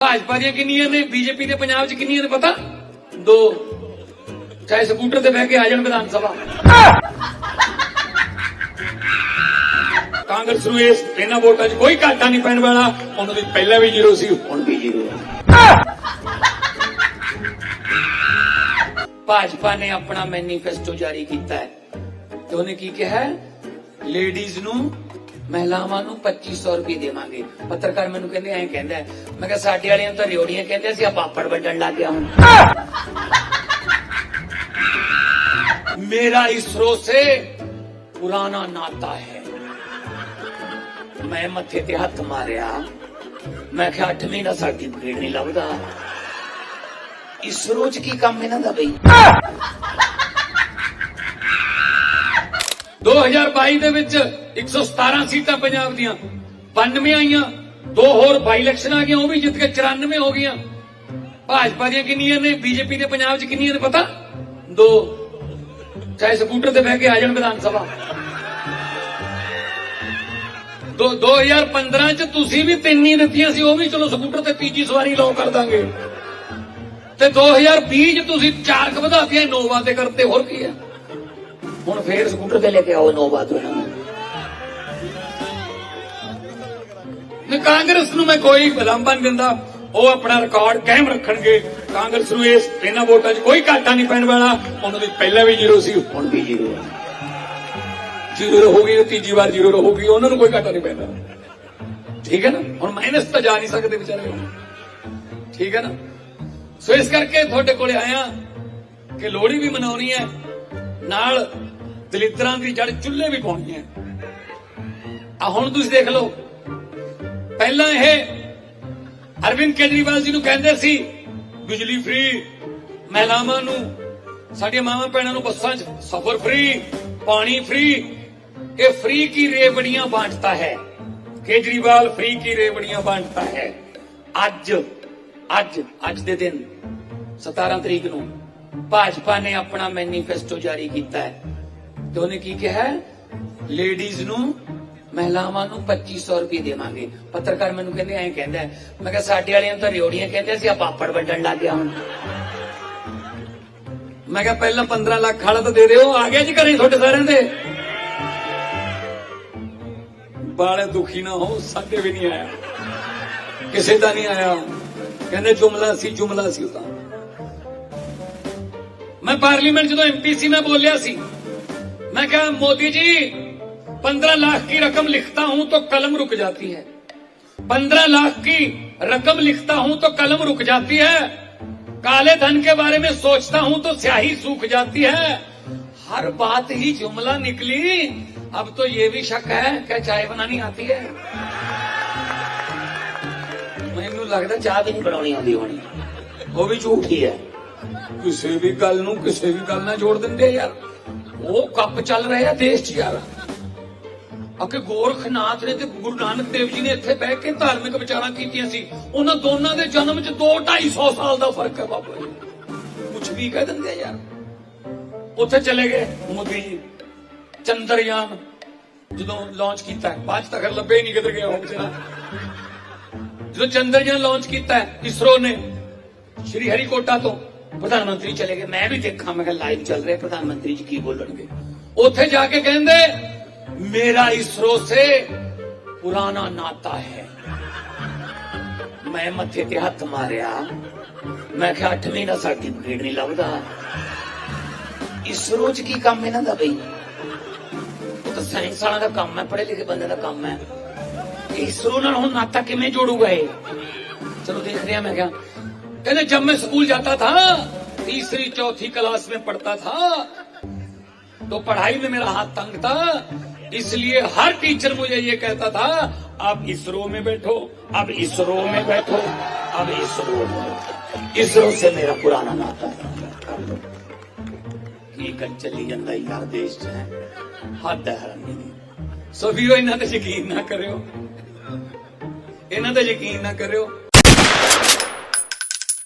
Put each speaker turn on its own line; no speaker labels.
ਭਾਜਪਾ ਦੀਆਂ ਕਿੰਨੀਆਂ ਨੇ, ਬੀਜੇਪੀ ਦੇ ਪੰਜਾਬ 'ਚ ਕਿੰਨੀਆਂ ਨੇ ਪਤਾ? ਦੋ। ਚਾਹੇ ਸਕੂਟਰ ਤੇ ਬਹਿ ਕੇ ਆ ਜਾਣ ਵਿਧਾਨ ਸਭਾ। ਕਾਂਗਰਸ ਨੂੰ ਇਸ ਇਹਨਾਂ ਵੋਟਾਂ 'ਚ ਕੋਈ ਘਾਟਾ ਨਹੀਂ ਪੈਣ ਵਾਲਾ। ਉਹਨਾਂ ਦੀ ਪਹਿਲਾਂ ਵੀ ਜ਼ੀਰੋ ਸੀ, ਹੁਣ ਵੀ ਜ਼ੀਰੋ ਹੈ ਭਾਜਪਾ ਨੇ ਆਪਣਾ ਮੈਨੀਫੈਸਟੋ ਜਾਰੀ ਕੀਤਾ ਹੈ। ਤੇ ਉਹਨੇ ਕੀ ਕਿਹਾ ਲੇਡੀਜ਼ ਨੂੰ ਮਹਿਲਾਵਾਂ ਨੂੰ 2500 ਰੁਪਏ ਦੇਵਾਂਗੇ। ਪੱਤਰਕਾਰ ਮੈਨੂੰ ਕਹਿੰਦੇ, ਐਂ ਕਹਿੰਦਾ, ਮੈਂ ਕਿਹਾ, ਸਾਡੇ ਵਾਲਿਆਂ ਤਾਂ ਰਿਓੜੀਆਂ ਕਹਿੰਦੇ ਸੀ ਆ ਪਾਪੜ ਵੱਢਣ ਲੱਗ ਗਿਆ ਹੁਣ। ਮੇਰਾ ਇਸਰੋ ਸੇ ਪੁਰਾਣਾ ਨਾਤਾ ਹੈ। ਮੈਂ ਮੱਥੇ ਤੇ ਹੱਥ ਮਾਰਿਆ। ਮੈਂ ਕਿਹਾ 8ਵੀਂ ਦਾ ਸਰਟੀਫਿਕੇਟ ਨਹੀਂ ਲੱਭਦਾ। ਇਸਰੋ ਚ ਕੀ ਕੰਮ ਇਹਨਾਂ ਦਾ ਬਈ? 2022 ਦੇ ਵਿੱਚ 117 ਸੀਟਾਂ ਪੰਜਾਬ ਦੀਆਂ। 92 ਆਈਆਂ, ਦੋ ਹੋਰ ਬਾਈ ਇਲੈਕਸ਼ਨ ਆ ਗਈਆਂ, ਉਹ ਵੀ ਜਿੱਤ ਕੇ 94 ਹੋ ਗਈਆਂ। ਭਾਜਪਾ ਦੀਆਂ ਕਿੰਨੀਆਂ ਨੇ ਬੀਜੇਪੀ ਦੇ ਪੰਜਾਬ 'ਚ ਕਿੰਨੀਆਂ ਨੇ ਪਤਾ? ਦੋ। ਚਾਹੇ ਸਕੂਟਰ ਤੇ ਬਹਿ ਕੇ ਆ ਜਾਣ ਵਿਧਾਨ ਸਭਾ। ਦੋ 2015 ਚ ਤੁਸੀਂ ਵੀ ਤਿੰਨ ਹੀ ਦਿੱਤੀਆਂ ਸੀ, ਉਹ ਵੀ ਚਲੋ ਸਕੂਟਰ ਤੇ ਤੀਜੀ ਸਵਾਰੀ ਲਾਉ ਕਰ ਦਾਂਗੇ। ਤੇ 2020 ਚ ਤੁਸੀਂ ਚਾਰ ਕ ਵਧਾਤੀਆਂ ਨੋਵਾ ਤੇ ਕਰਤੇ, ਹੋਰ ਕੀ ਹੈ? ਹੁਣ ਫੇਰ ਸਕੂਟਰ ਤੇ ਲੈ ਕੇ ਆਓ ਨੋਵਾ ਤੋਂ ਇਹਨਾਂ ਨੂੰ। ਨੇ ਕਾਂਗਰਸ ਨੂੰ ਮੈਂ ਕੋਈ ਬਲਾਂਬਾ ਨਹੀਂ ਦਿੰਦਾ। ਉਹ ਆਪਣਾ ਰਿਕਾਰਡ ਕਾਇਮ ਰੱਖਣਗੇ। ਕਾਂਗਰਸ ਨੂੰ ਇਸ ਇਹਨਾਂ ਵੋਟਾਂ 'ਚ ਕੋਈ ਘਾਟਾ ਨਹੀਂ ਪੈਣ ਵਾਲਾ। ਉਹਨਾਂ ਦੀ ਪਹਿਲਾਂ ਵੀ ਜ਼ੀਰੋ ਸੀ, ਹੁਣ ਵੀ ਜ਼ੀਰੋ ਹੈ ਜ਼ੀਰੋ ਰਹੂਗੀ ਤੇ ਤੀਜੀ ਵਾਰ ਜ਼ੀਰੋ ਰਹੂਗੀ ਉਹਨਾਂ ਨੂੰ ਕੋਈ ਘਾਟਾ ਨਹੀਂ ਪੈਣਾ ਠੀਕ ਹੈ ਨਾ? ਹੁਣ ਮਾਈਨਸ ਤਾਂ ਜਾ ਨਹੀਂ ਸਕਦੇ ਵਿਚਾਰੇ। ਠੀਕ ਹੈ ਨਾ? ਸੋ ਇਸ ਕਰਕੇ ਤੁਹਾਡੇ ਕੋਲੇ ਆਇਆ ਕਿ ਲੋਹੜੀ ਵੀ ਮਨਾਉਣੀ ਹੈ। ਨਾਲ ਦਲਿੱਤਰਾਂ ਦੀ ਜੜ ਚੁੱਲ੍ਹੇ ਵੀ ਪਾਉਣੀ ਹੈ। ਆ ਹੁਣ ਤੁਸੀਂ ਦੇਖ ਲਓ। ਪਹਿਲਾਂ ਇਹ ਅਰਵਿੰਦ ਕੇਜਰੀਵਾਲ ਜੀ ਨੂੰ ਕਹਿੰਦੇ ਸੀ, ਬਿਜਲੀ ਫ੍ਰੀ ਮਹਿਲਾਵਾਂ ਨੂੰ, ਸਾਡੀਆਂ ਮਾਵਾਂ ਭੈਣਾਂ ਨੂੰ ਬੱਸਾਂ 'ਚ ਸਫ਼ਰ ਫ੍ਰੀ ਪਾਣੀ ਫ੍ਰੀ ਇਹ ਫ੍ਰੀ ਕੀ ਰੇਵੜੀਆਂ ਬਾਂਟਦਾ ਹੈ? ਕੇਜਰੀਵਾਲ ਫ੍ਰੀ ਕੀ ਰੇਵੜੀਆਂ ਬਾਂਟਦਾ ਹੈ? ਅੱਜ ਅੱਜ ਅੱਜ ਦੇ ਦਿਨ 17 ਤਰੀਕ ਨੂੰ ਭਾਜਪਾ ਨੇ ਆਪਣਾ ਮੈਨੀਫੈਸਟੋ ਜਾਰੀ ਕੀਤਾ ਹੈ। ਤੇ ਉਹਨੇ ਕੀ ਕਿਹਾ? ਲੇਡੀਜ਼ ਨੂੰ ਮਹਿਲਾਵਾਂ ਨੂੰ 2500 ਰੁਪਏ ਦੇਵਾਂਗੇ। ਪੱਤਰਕਾਰ ਮੈਨੂੰ ਕਹਿੰਦੇ, ਐਂ ਕਹਿੰਦਾ, ਮੈਂ ਕਿਹਾ, ਸਾਡੇ ਵਾਲਿਆਂ ਤਾਂ ਰਿਓੜੀਆਂ ਕਹਿੰਦੇ ਸੀ ਆ ਪਾਪੜ ਵੱਢਣ ਲੱਗ ਗਿਆ ਹੁਣ। ਮੈਂ ਕਿਹਾ, ਪਹਿਲਾਂ 15 ਲੱਖ ਵਾਲਾ ਤਾਂ ਦੇ ਦਿਓ, ਆ ਗਿਆ ਜੀ ਘਰੇ ਤੁਹਾਡੇ ਸਾਰਿਆਂ ਦੇ। ਬਾਲੇ ਦੁਖੀ ਨਾ ਹੋ, ਸਾਡੇ ਵੀ ਨਹੀਂ ਆਇਆ। ਕਿਸੇ ਦਾ ਨਹੀਂ ਆਇਆ। ਕਹਿੰਦੇ, ਜੁਮਲਾ ਸੀ ਜੁਮਲਾ ਸੀ ਉਹ ਤਾਂ। ਮੈਂ ਪਾਰਲੀਮੈਂਟ ਜਦੋਂ ਐਮਪੀ ਸੀ, ਮੈਂ ਬੋਲਿਆ ਸੀ। मैं कहा मोदी जी पंद्रह लाख की रकम लिखता हूं तो कलम रुक जाती है पंद्रह लाख की रकम लिखता हूं तो कलम रुक जाती है काले धन के बारे में सोचता हूं तो स्याही सूख जाती है हर बात ही जुमला निकली अब तो ये भी शक है क्या चाय बनानी आती है ਮੈਨੂੰ ਲੱਗਦਾ ਚਾਹ ਵੀ ਨਹੀਂ ਬਣਾਉਣੀ ਆਉਂਦੀ ਹੋਣੀ ਉਹ ਵੀ ਝੂਠ ਹੀ ਹੈ ਕਿਸੇ ਵੀ ਗੱਲ ਨੂੰ ਕਿਸੇ ਵੀ ਗੱਲ ਨਾਲ ਜੋੜ ਦਿੰਦੇ ਯਾਰ। ਉਹ ਕੱਪ ਚੱਲ ਰਹੇ ਦੇਸ਼ 'ਚ ਯਾਰ। ਅਕੇ ਗੋਰਖਨਾਥ ਨੇ ਤੇ ਗੁਰੂ ਨਾਨਕ ਦੇਵ ਜੀ ਨੇ ਇੱਥੇ ਬਹਿ ਕੇ ਧਾਰਮਿਕ ਵਿਚਾਰਾਂ ਕੀਤੀਆਂ ਸੀ। ਉਹਨਾਂ ਦੋਨਾਂ ਦੇ ਜਨਮ 'ਚ 2 250 ਸਾਲ ਦਾ ਫ਼ਰਕ ਹੈ ਬਾਬਾ ਜੀ। ਕੁਝ ਵੀ ਕਹਿ ਦਿੰਦੇ ਯਾਰ। ਉੱਥੇ ਚਲੇ ਗਏ ਮੋਦੀ ਜੀ ਚੰਦਰਯਾਨ। ਜਦੋਂ ਲਾਂਚ ਕੀਤਾ ਹੈ, ਬਾਅਦ 'ਚ ਲੱਭੇ ਹੀ ਨਹੀਂ ਕਿੱਧਰ ਗਿਆ ਉਹ ਵਿਚਾਰਾ। ਜਦੋਂ ਚੰਦਰਯਾਨ ਲਾਂਚ ਕੀਤਾ ਹੈ, ਇਸਰੋ ਨੇ ਸ਼੍ਰੀ ਹਰੀਕੋਟਾ ਤੋਂ ਪ੍ਰਧਾਨ ਮੰਤਰੀ ਚਲੇ ਗਏ। ਮੈਂ ਵੀ ਦੇਖਾਂ, ਮੈਂ ਕਿਹਾ ਲਾਈਵ ਚੱਲ ਰਿਹਾ ਪ੍ਰਧਾਨ ਮੰਤਰੀ ਜੀ ਕੀ ਬੋਲਣਗੇ? ਉੱਥੇ ਜਾ ਕੇ ਕਹਿੰਦੇ, ਮੇਰਾ ਇਸਰੋ ਸੇ ਪੁਰਾਣਾ ਨਾਤਾ ਹੈ। ਮੈਂ ਮੱਥੇ ਤੇ ਹੱਥ ਮਾਰਿਆ। ਮੈਂ ਕਿਹਾ 8 ਮਹੀਨਾ ਸਰਟੀਫਿਕੇਟ ਨਹੀਂ ਲੱਭਦਾ। ਇਸਰੋ ਚ ਕੀ ਕੰਮ ਇਹਨਾਂ ਦਾ ਬਈ? ਉਹ ਤਾਂ ਸਾਇੰਸ ਵਾਲਾ ਦਾ ਕੰਮ ਹੈ ਪੜ੍ਹੇ ਲਿਖੇ ਬੰਦੇ ਦਾ ਕੰਮ ਹੈ। ਇਸਰੋ ਨਾਲ ਹੁਣ ਨਾਤਾ ਕਿਵੇਂ ਜੋੜੂਗਾ ਇਹ? ਚਲੋ ਦੇਖ ਰਿਹਾ ਮੈਂ ਕਿਹਾ क्या कहते जब मैं स्कूल जाता था तीसरी चौथी क्लास में पढ़ता था तो पढ़ाई में मेरा हाथ तंग था इसलिए हर टीचर मुझे ये कहता था अब इसरो में बैठो अब इसरो में बैठो अब इसरो में बैठो इसरो से मेरा पुराना नाता है ਕੀ ਗੱਲ ਚੱਲੀ ਜਾਂਦਾ ਯਾਰ ਦੇਸ਼ 'ਚ ਹੈ ਹੱਦ ਹੈ ਹਰਾਮੀ ਦੀ ਸੋ ਵੀਰੋ ਇਹਨਾਂ ਤੇ ਯਕੀਨ ਨਾ ਕਰਿਓ ਇਹਨਾਂ ਤੇ ਯਕੀਨ ਨਾ ਕਰਿਓ